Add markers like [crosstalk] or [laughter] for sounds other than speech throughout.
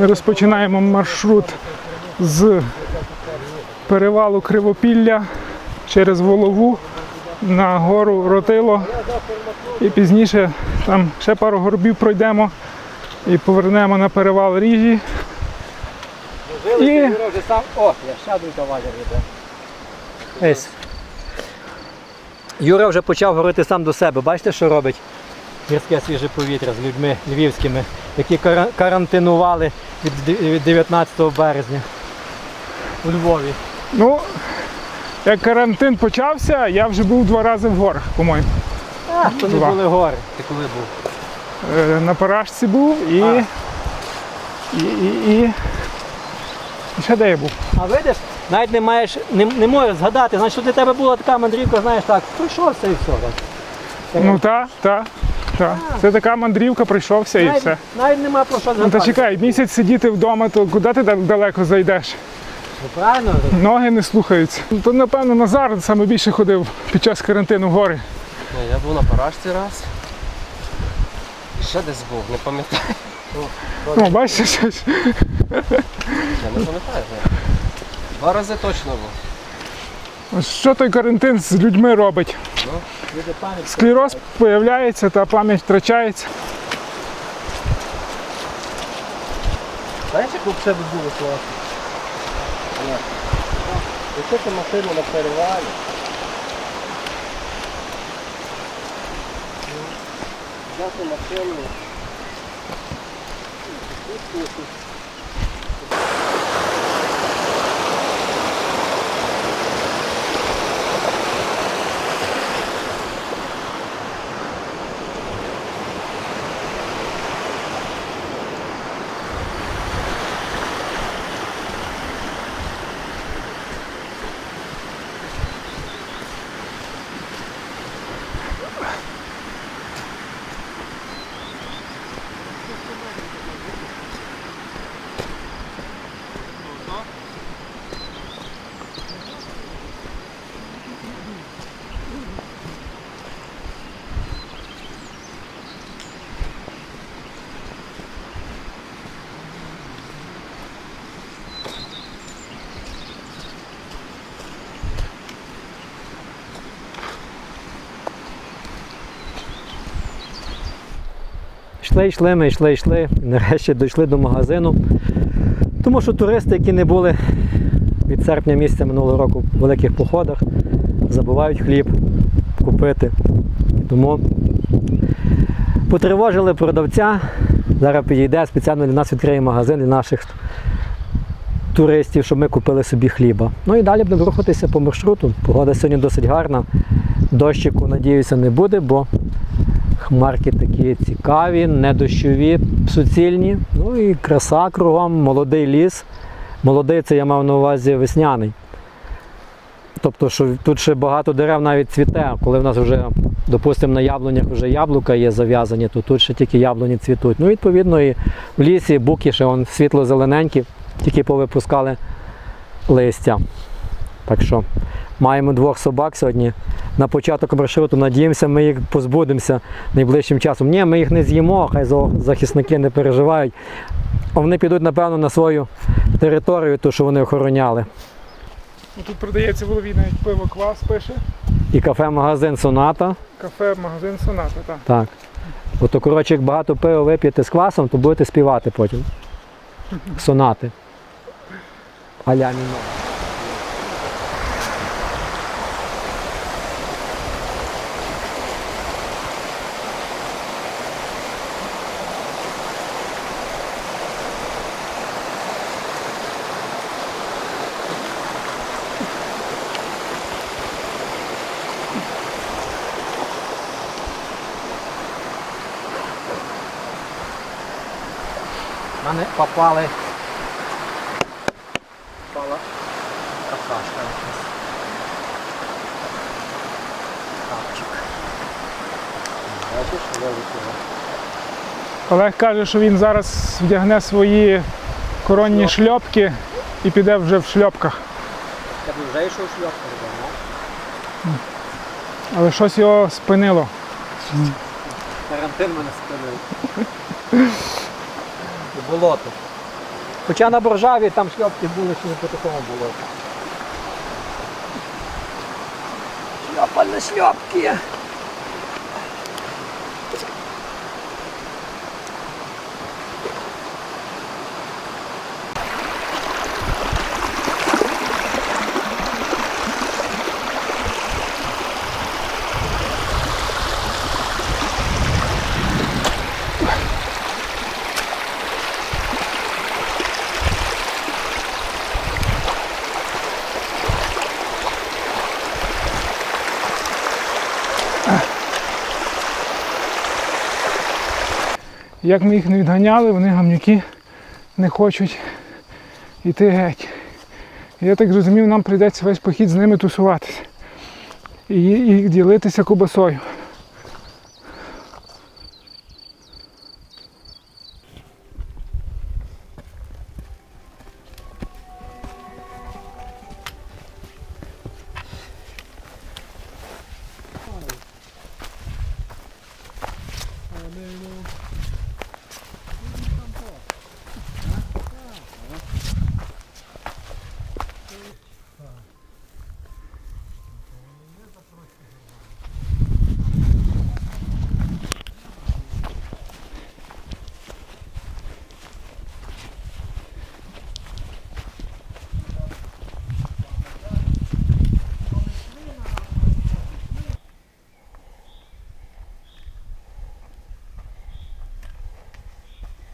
Ми розпочинаємо маршрут з перевалу Кривопілля через Волову на гору Ротило. І пізніше там ще пару горбів пройдемо і повернемо на перевал Ріжі. І Юра вже сам. О, я ще. Юра вже почав говорити сам до себе. Бачите, що робить? Гірське свіже повітря з людьми львівськими, які карантинували від 19 березня у Львові. ну, як карантин почався, я вже був два рази в горах, по-моєму. А, то не були гори. Ти коли був? Е, На Парашці був і. А. І, і, і... і ще де я був? А видиш, навіть не маєш, не, не можеш згадати, значить у тебе була така мандрівка, знаєш так, пройшовся і все. Так. Так, Ну так, так, так. Це така мандрівка, пройшовся і все. навіть нема про що Ну згадати. та чекай, місяць сидіти вдома, то куди ти так далеко зайдеш? Ну, правильно? Ноги не слухаються. Ну, То напевно Назар саме більше ходив під час карантину в гори. Ні, Я був на парашці раз. І ще десь був, не пам'ятаю. Ну, бачиш, щось. Я не пам'ятаю. Два рази точно був. Що той карантин з людьми робить? Склероз появляється та пам'ять втрачається. Знаєш, як взагалі би було класно? Лишити машину на перевалі. Взяти машину. Йшли, йшли, ми йшли, йшли. Нарешті дійшли до магазину. Тому що туристи, які не були від серпня місяця минулого року в великих походах, забувають хліб купити. Тому потривожили продавця. Зараз підійде, спеціально для нас відкриє магазин для наших туристів, щоб ми купили собі хліба. Ну і далі будемо рухатися по маршруту. Погода сьогодні досить гарна. Дощику, надіюся, не буде, бо Хмарки такі цікаві, не дощові, суцільні. Ну і краса кругом, молодий ліс. Молодий це я мав на увазі весняний. Тобто, що тут ще багато дерев навіть цвіте. Коли в нас вже, допустимо, на яблунях вже яблука є зав'язані, то тут ще тільки яблуні цвітуть. Ну, відповідно, і в лісі буки ще світло-зелененькі, тільки повипускали листя. Так що маємо двох собак сьогодні на початок маршруту. Надіємося, ми їх позбудемося найближчим часом. Ні, ми їх не з'їмо, хай захисники не переживають. А Вони підуть, напевно, на свою територію, ту, що вони охороняли. Ну, Тут продається в голові навіть пиво квас пише. І кафе-магазин Соната. Кафе, магазин Соната. Так. Так. От, то, коротше, як багато пива вип'єте з квасом, то будете співати потім. [laughs] Сонати. Аля мінор. В мене попали. Попала какашка якась. Капчик. Бачиш, вилетіло. Олег каже, що він зараз вдягне свої коронні шльопки і піде вже в шльопках. Я б вже йшов шльопка, ну. Але щось його спинило. Карантин мене спинив. [laughs] Болото. Хоча на Боржаві там шльопки були, що не по такому було. Шльопа не шльопки. Як ми їх не відганяли, вони гамнюки не хочуть йти геть. Я так зрозумів, нам прийдеться весь похід з ними тусуватися і, і ділитися кубасою.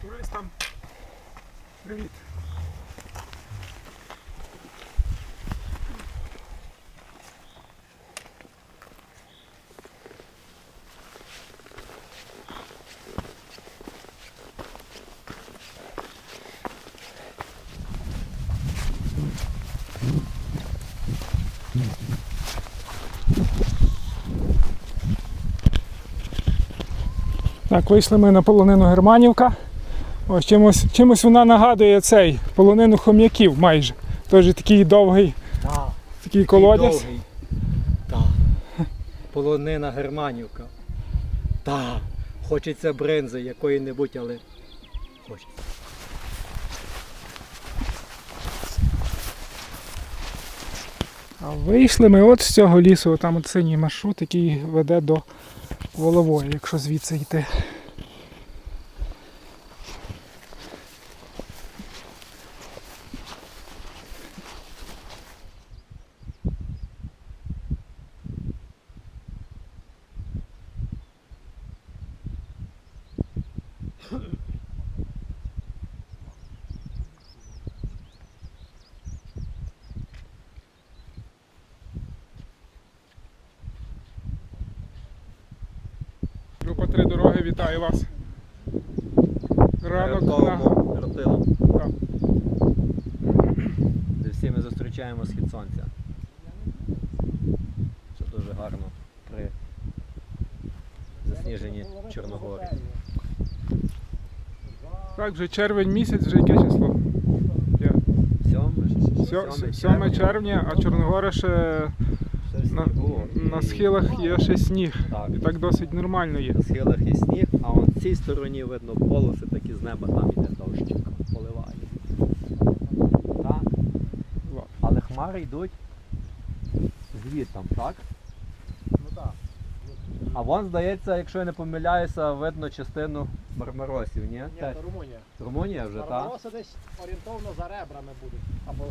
Турист там. Привіт. Так, вийшли ми на полонину Германівка. Ось чимось, чимось вона нагадує цей полонину хом'яків майже. Теж такий довгий, Так. такий колодязь. Так. Полонина Германівка. Так. Хочеться бринзи якої-небудь, але хочеться. А вийшли ми от з цього лісу, там от синій маршрут, який веде до Волової, якщо звідси йти. Вітаю вас. Ранок на... Ротилом. Так. Де всі ми зустрічаємо схід сонця. Що дуже гарно при засніженні Чорногорі. Так, вже червень місяць, вже яке число? Сьоме, 7 червня, а Чорногора ще на, на схилах є ще сніг. Так. І так досить нормально є. На схилах є сніг, а он в цій стороні видно полоси такі з неба, там іде дощик, поливає. Так. Але хмари йдуть звідтам, так? Ну так. А вон, здається, якщо я не помиляюся, видно частину Мармаросів, ні? Ні, Те- це Румунія. Румунія вже, так? Барбароса десь орієнтовно за ребрами будуть. Або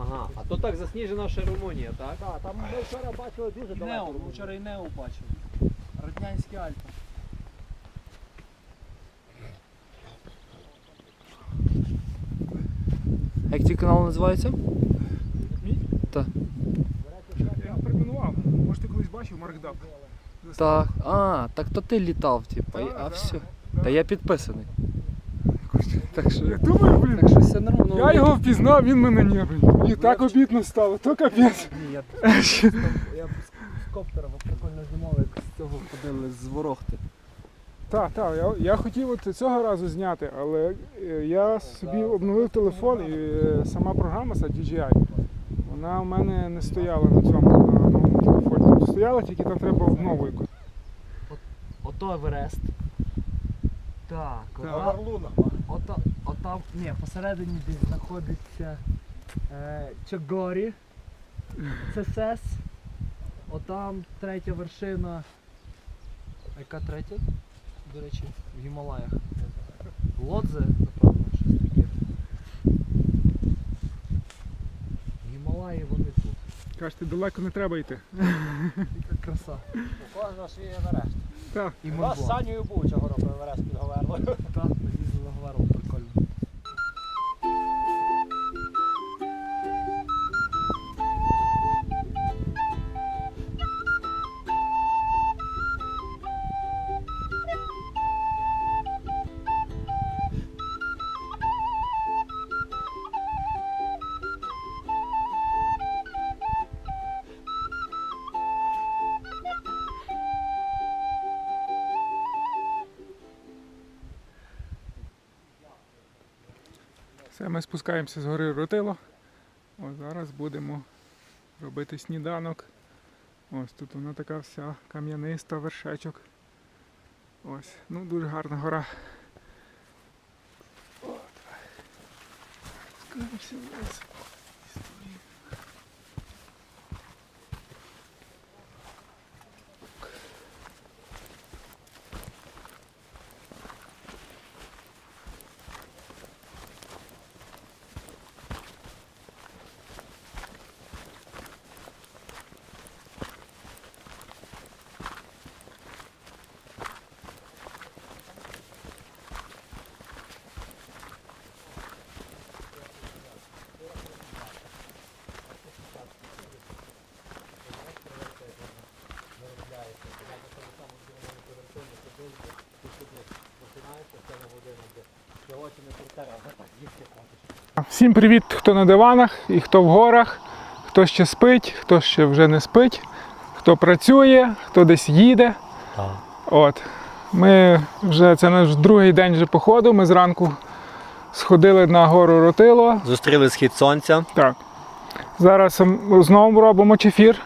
Ага. А то так засніжена ще Румунія, так? так, там ми вчора бачили дуже далеко. Нео, ми вчора і Нео бачили. Роднянські Альпи. Як твій канал називається? Мій? Так. Я його. Може ти колись бачив Марк Даб? Так. А, так то ти літав, типу, а все. Та я підписаний. Так що, Я думаю, блін. так що все нормально. Я його впізнав, він мене не блін. Мені так обідно стало, то капець. Ні, я, я з коптера прикольно знімав, як з цього ходили з ворохти. Так, так, я, я хотів от цього разу зняти, але е, я собі обновив телефон і е, сама програма ця DJI, вона у мене не стояла на цьому на новому телефоні. Стояла, тільки там треба обнову якусь. Ото Еверест. Так, Так. Ото, Ото, отам, ні, посередині десь знаходиться е, Чагорі, ЦСС. Отам третя вершина. А Яка третя? До речі, в Гімалаях. Лодзе, напевно, щось таке. Гімалаї вони тут. Кажете, далеко не треба йти. Яка краса. У кожного свій Еверест. Так. І У нас Монблан. з Санєю був цього року Еверест під Говерлою. Так, ми спускаємося з гори Ротило. Ось зараз будемо робити сніданок. Ось тут вона така вся кам'яниста, вершечок. Ось, ну дуже гарна гора. От. Спускаємося Всім привіт, хто на диванах і хто в горах, хто ще спить, хто ще вже не спить, хто працює, хто десь їде. От. Ми вже це наш другий день вже походу. Ми зранку сходили на гору Ротило. Зустріли схід сонця. Так. Зараз знову робимо чефір.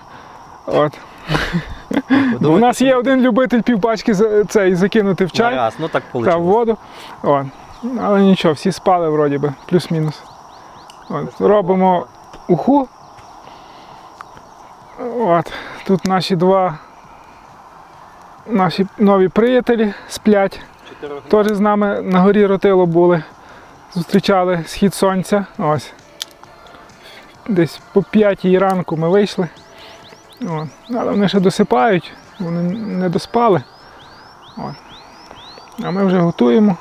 От. У нас є один любитель півпачки цей закинути в чай Раз, ну так та в воду. От. Але нічого, всі спали вроді би, плюс-мінус. Робимо уху. От. Тут наші два наші нові приятелі сплять. Теж з нами на горі Ротило були. Зустрічали схід сонця. Ось. Десь по п'ятій ранку ми вийшли. От. Але вони ще досипають, вони не доспали. От. А ми вже готуємо.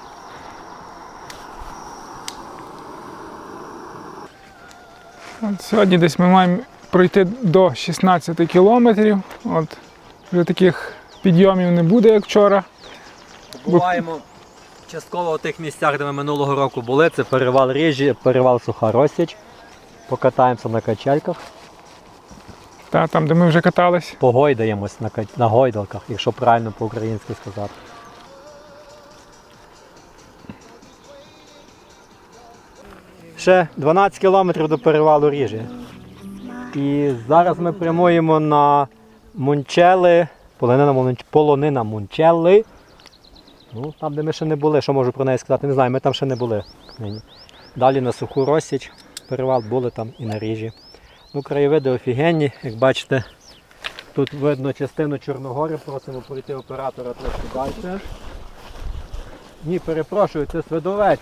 От сьогодні десь ми маємо пройти до 16 кілометрів. От. Вже таких підйомів не буде, як вчора. Буваємо частково у тих місцях, де ми минулого року були. Це перевал Ріжі, перевал Суха Росіч. Покатаємося на качельках, Та, там, де ми вже катались. погойдаємось на, на гойдалках, якщо правильно по-українськи сказати. Ще 12 кілометрів до перевалу Ріжі. І зараз ми прямуємо на Мунчели, полонина, полонина Мунчели. Ну, там, де ми ще не були, що можу про неї сказати, не знаю, ми там ще не були нині. Далі на суху Росіч, перевал були там і на ріжі. Ну, краєвиди офігенні, як бачите, тут видно частину Чорногори, просимо пройти оператора трошки далі. Ні, перепрошую, це Свидовець.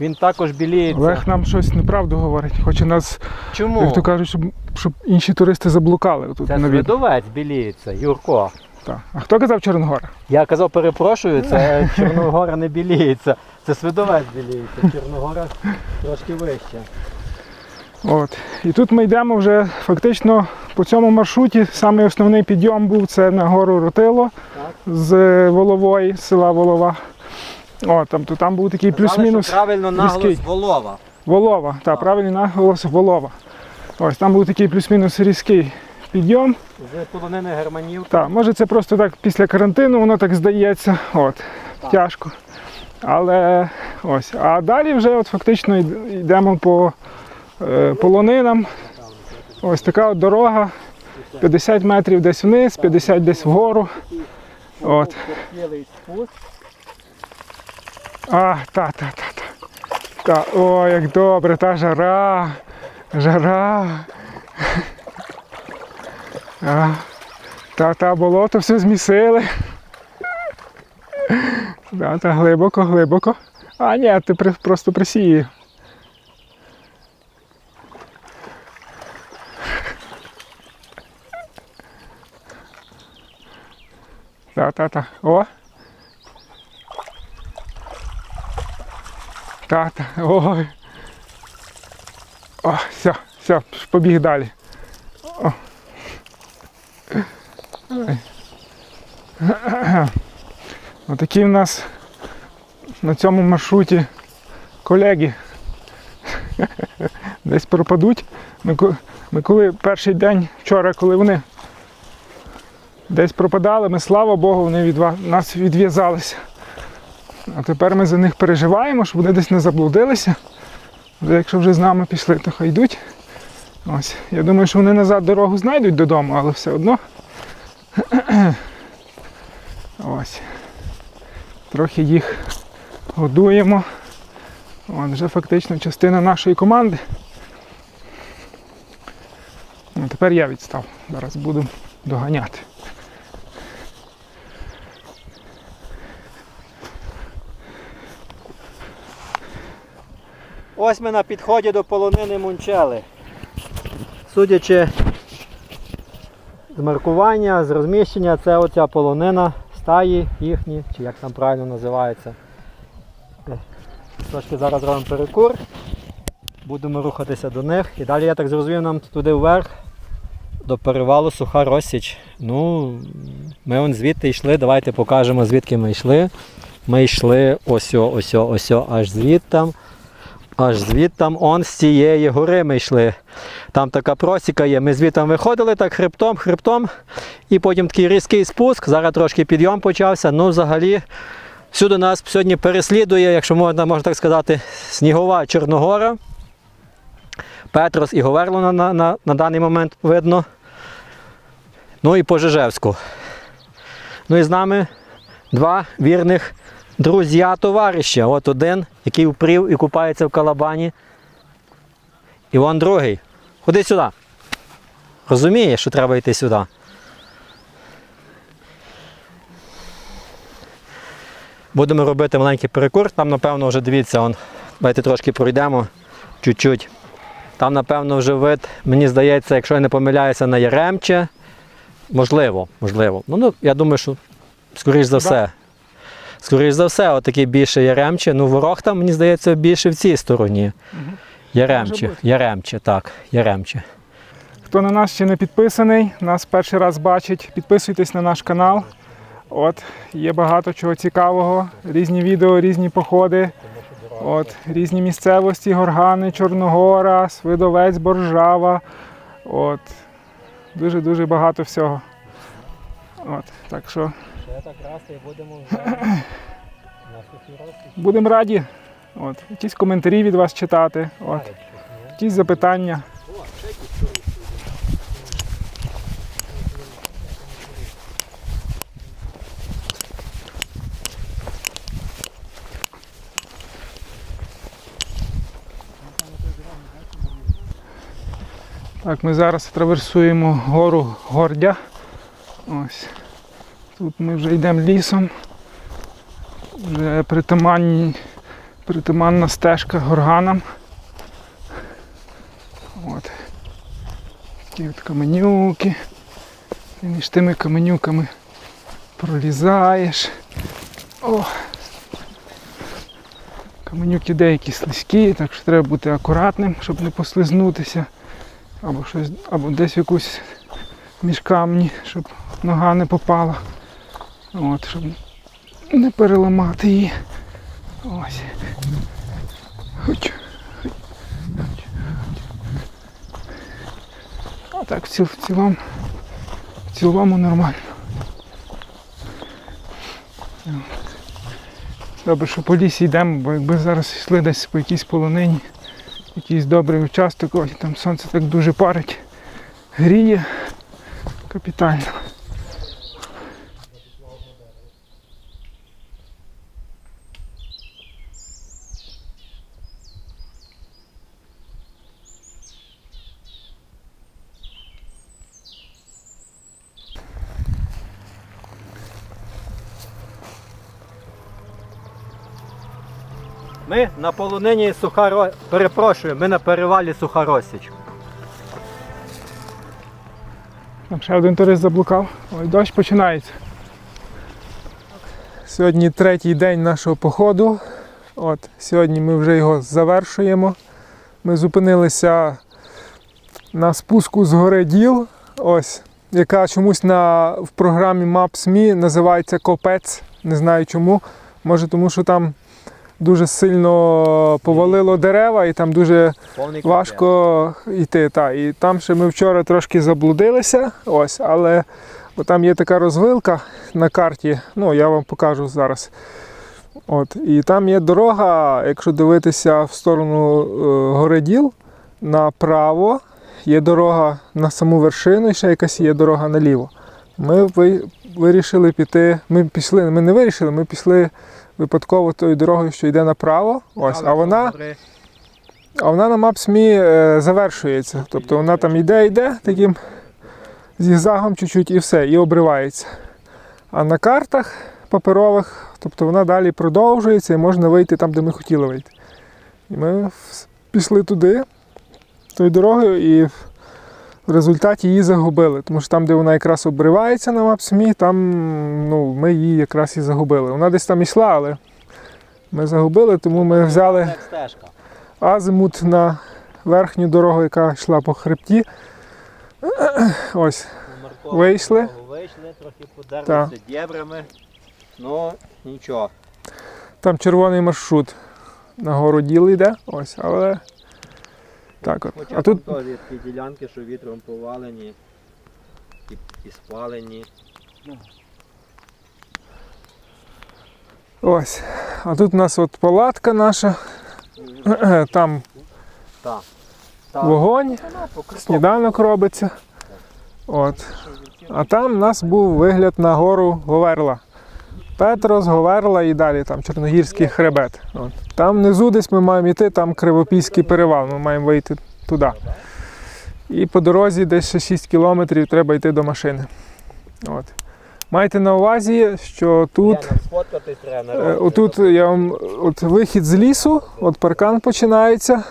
Він також біліється. Олег нам щось неправду говорить. Хоче нас, Чому? як то кажуть, щоб, щоб інші туристи заблукали тут Це. Свидовець біліється, Юрко. Так. А хто казав Чорногора? Я казав, перепрошую, це Чорногора не біліється. Це Свидовець біліється. Чорногора трошки вище. От. І тут ми йдемо вже фактично по цьому маршруті. Самий основний підйом був це на гору Ротило Так. з Волової, з села Волова. О, там, то там був такий плюс-мінус. правильно наголос різкий. Волова. Волова, так, Так. правильний наголос Волова. Ось там був такий плюс-мінус різкий підйом. З полонини Германів. Так, може це просто так після карантину, воно так здається. От, Так. тяжко. Але ось. А далі вже от фактично йдемо по е, полонинам. Ось така от дорога. 50 метрів десь вниз, 50 десь вгору. От. А, та, та, та, та. Та, о, як добре, та жара. Жара. А, та, та болото все змісили. Та, та глибоко, глибоко. А, ні, ти при, просто присіє. Та, та, та. О. Та, та. Ой. О, все, все, побіг далі. О. Отакі в нас на цьому маршруті колеги. Десь пропадуть. Ми, коли перший день вчора, коли вони десь пропадали, ми слава Богу, вони від нас відв'язалися. А тепер ми за них переживаємо, щоб вони десь не заблудилися. Якщо вже з нами пішли, то хай йдуть. Ось. Я думаю, що вони назад дорогу знайдуть додому, але все одно. [clears throat] Ось. Трохи їх годуємо. От, вже фактично частина нашої команди. Ну, тепер я відстав. Зараз буду доганяти. Ось ми на підході до полонини Мунчели. Судячи з маркування, з розміщення, це оця полонина стаї їхні, чи як там правильно називається. Е, Трошки зараз робимо перекур. Будемо рухатися до них. І далі я так зрозумів, нам туди вверх до перевалу Суха Росіч. Ну, ми вон звідти йшли, давайте покажемо звідки ми йшли. Ми йшли ось, ось, ось, аж звідтам. Аж звідтам он з цієї гори ми йшли. Там така просіка є. Ми звідтам виходили так хребтом, хребтом. І потім такий різкий спуск. Зараз трошки підйом почався. Ну, взагалі, всюди нас сьогодні переслідує, якщо можна, можна так сказати, снігова Чорногора. Петрос і Говерло на, на, на, на даний момент видно. Ну і по Жижевську. Ну і з нами два вірних друзя товариша. От один, який впрів і купається в калабані. І вон другий. Ходи сюди. Розуміє, що треба йти сюди. Будемо робити маленький перекур. Там, напевно, вже дивіться, он. давайте трошки пройдемо чуть-чуть. Там, напевно, вже вид, мені здається, якщо я не помиляюся, на Яремче. Можливо, можливо. Ну, ну я думаю, що скоріш за все. Скоріш за все, отакий більше Яремче. Ну, ворог там, мені здається, більше в цій стороні. Яремче. Яремче, так, Яремче. Хто на нас ще не підписаний, нас перший раз бачить, підписуйтесь на наш канал. От, є багато чого цікавого, різні відео, різні походи. От, різні місцевості, горгани, Чорногора, Свидовець, Боржава. От, дуже-дуже багато всього. От, так що так раз і будемо вже [clears throat] на будемо раді. От, якісь коментарі від вас читати, от, якісь запитання. Так, ми зараз траверсуємо гору Гордя. Ось. Тут ми вже йдемо лісом. Вже притаманні, притаманна стежка горганам. От. Такі от каменюки. І між тими каменюками пролізаєш. О! Каменюки деякі слизькі, так що треба бути акуратним, щоб не послизнутися. Або щось, або десь якусь між камні, щоб нога не попала. От, щоб не переламати її. Ось. Хоч. А так ціл, в цілому. В цілому нормально. Добре, що по лісі йдемо, бо якби зараз йшли десь по якійсь полонині, якийсь добрий участок, ось там сонце так дуже парить, гріє капітально. Ми на полонині Сухаро... Перепрошую, ми на перевалі Сухаросіч. Там ще один турист заблукав. Ой, дощ починається. Сьогодні третій день нашого походу. От, сьогодні ми вже його завершуємо. Ми зупинилися на спуску з гори Діл, ось, яка чомусь на, в програмі Maps.me називається Копець. Не знаю чому. Може тому, що там дуже сильно повалило дерева і там дуже важко йти. Та. І там ще ми вчора трошки заблудилися, ось, але бо там є така розвилка на карті, ну я вам покажу зараз. От, і там є дорога, якщо дивитися в сторону е, Гореділ, направо є дорога на саму вершину і ще якась є дорога наліво. Ми ви- вирішили піти. Ми пішли, ми не вирішили, ми пішли випадково тою дорогою, що йде направо. Ось, а вона. А вона на Maps.me е, завершується. Тобто вона там йде, йде таким зігзагом чуть-чуть і все, і обривається. А на картах паперових, тобто вона далі продовжується і можна вийти там, де ми хотіли вийти. І ми пішли туди, тою дорогою, і в результаті її загубили. Тому що там, де вона якраз обривається на Maps.me, там ну, ми її якраз і загубили. Вона десь там йшла, але ми загубили, тому ми взяли азимут на верхню дорогу, яка йшла по хребті. Ось, Вийшли. Вийшли, трохи подерлися дєбрами. Ну, нічого. там червоний маршрут на гору діл йде. Ось, але так от. Хоча А тут теж є такі ділянки, що вітром повалені і, і спалені. ось. А тут у нас от палатка наша. [clears throat] Там Так. вогонь, сніданок робиться. От. А там у нас був вигляд на гору Говерла. Петрос, Говерла і далі там Чорногірський хребет. От. Там внизу десь ми маємо йти, там Кривопільський перевал, ми маємо вийти туди. І по дорозі десь ще 6 кілометрів треба йти до машини. От. Майте на увазі, що тут. Е, Отут я вам от вихід з лісу, от паркан починається.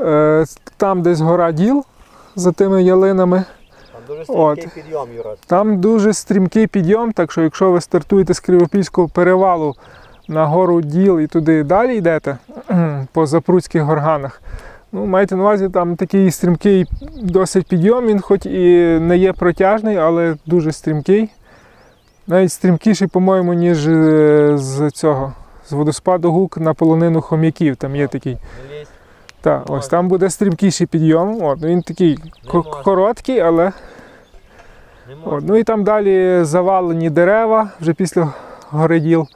Е, Там десь гора діл за тими ялинами. Там дуже От. стрімкий підйом, Юра. Там дуже стрімкий підйом, так що якщо ви стартуєте з Кривопільського перевалу на гору Діл і туди далі йдете [clears throat] по Запруцьких горганах, ну, майте на увазі, там такий стрімкий досить підйом, він хоч і не є протяжний, але дуже стрімкий. Навіть стрімкіший, по-моєму, ніж е, з цього, з водоспаду гук на полонину хом'яків. Там є такий. Так, ось там буде стрімкіший підйом. От, ну, він такий короткий, але От, ну і там далі завалені дерева вже після гориділ,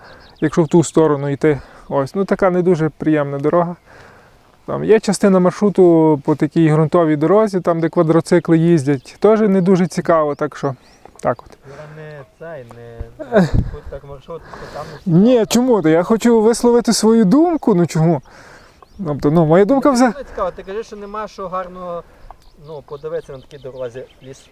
якщо в ту сторону йти. Ось, ну така не дуже приємна дорога. Там є частина маршруту по такій ґрунтовій дорозі, там де квадроцикли їздять. Теж не дуже цікаво, так що так от. Не цей, не так маршрут, там Ні, чому? то Я хочу висловити свою думку. Ну чому? Тобто, ну, моя думка взагалі. Ну, цікаво, ти кажеш, що нема що гарно ну, подивитися на такій дорозі. Ліс.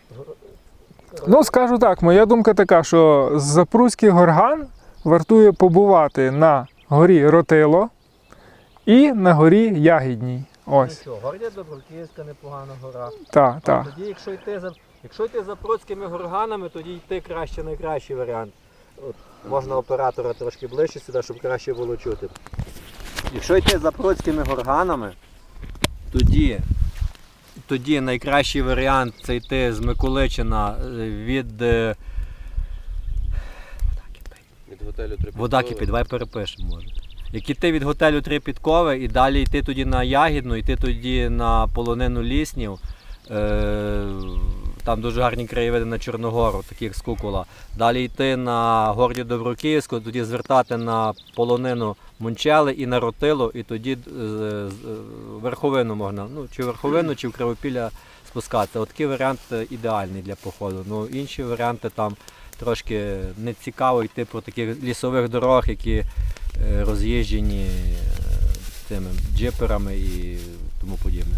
Ну, скажу так, моя думка така, що Запруський горган вартує побувати на горі Ротило і на горі Ягідній. Ось, Нічого, Гордя Доброківська непогана гора. так, так. Тоді, якщо йти за якщо йти за горганами, тоді йти краще найкращий варіант. От, можна оператора трошки ближче сюди, щоб краще було чути. Якщо йти за Процькими горганами, тоді, тоді найкращий варіант це йти з Миколичина е, від. е, Від готелю три Вода кипить, давай перепишемо може. Як іти від готелю Три Підкови і далі йти тоді на Ягідну, йти тоді на полонину ліснів. Е, там дуже гарні краєвиди на Чорногору, такі як Скукула. Далі йти на Гордю Доброкиївську, тоді звертати на полонину Мунчели і на Ротило, і тоді е, е, верховину можна, ну чи верховину, чи в Кривопілля спускатися. От такий варіант е, ідеальний для походу. Ну, інші варіанти там трошки не цікаво йти по таких лісових дорогах, які роз'їжджені цими джиперами і тому подібне.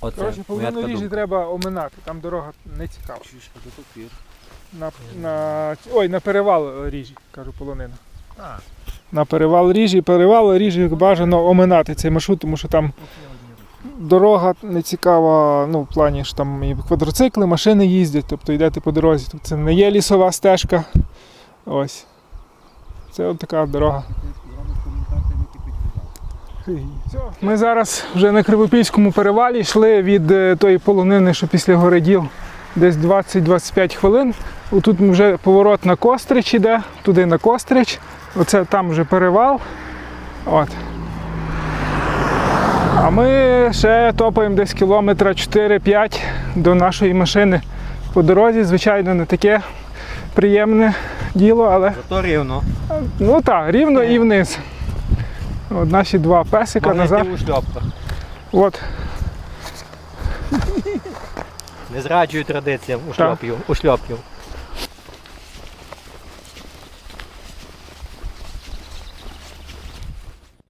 Оце Коротше, моя така половину ріжі думка. треба оминати, там дорога не цікава. Чуєш, а тут пір. На, на, ой, на перевал ріжі, кажу полонина. на перевал ріжі. Перевал ріжі бажано оминати цей маршрут, тому що там дорога не цікава, ну, в плані, що там і квадроцикли, машини їздять, тобто йдете по дорозі. Тобто це не є лісова стежка. Ось. Це от така дорога. Ми зараз вже на Кривопільському перевалі йшли від е, тої полонини, що після Городіл, десь 20-25 хвилин. Тут вже поворот на Кострич іде, туди на Кострич. Оце там вже перевал. От. А ми ще топаємо десь кілометра 4-5 до нашої машини по дорозі. Звичайно, не таке приємне діло, але Зато рівно. ну так, рівно і вниз. От наші два песика назад. у шльопках. От. Не зраджую традиціям у шльопків.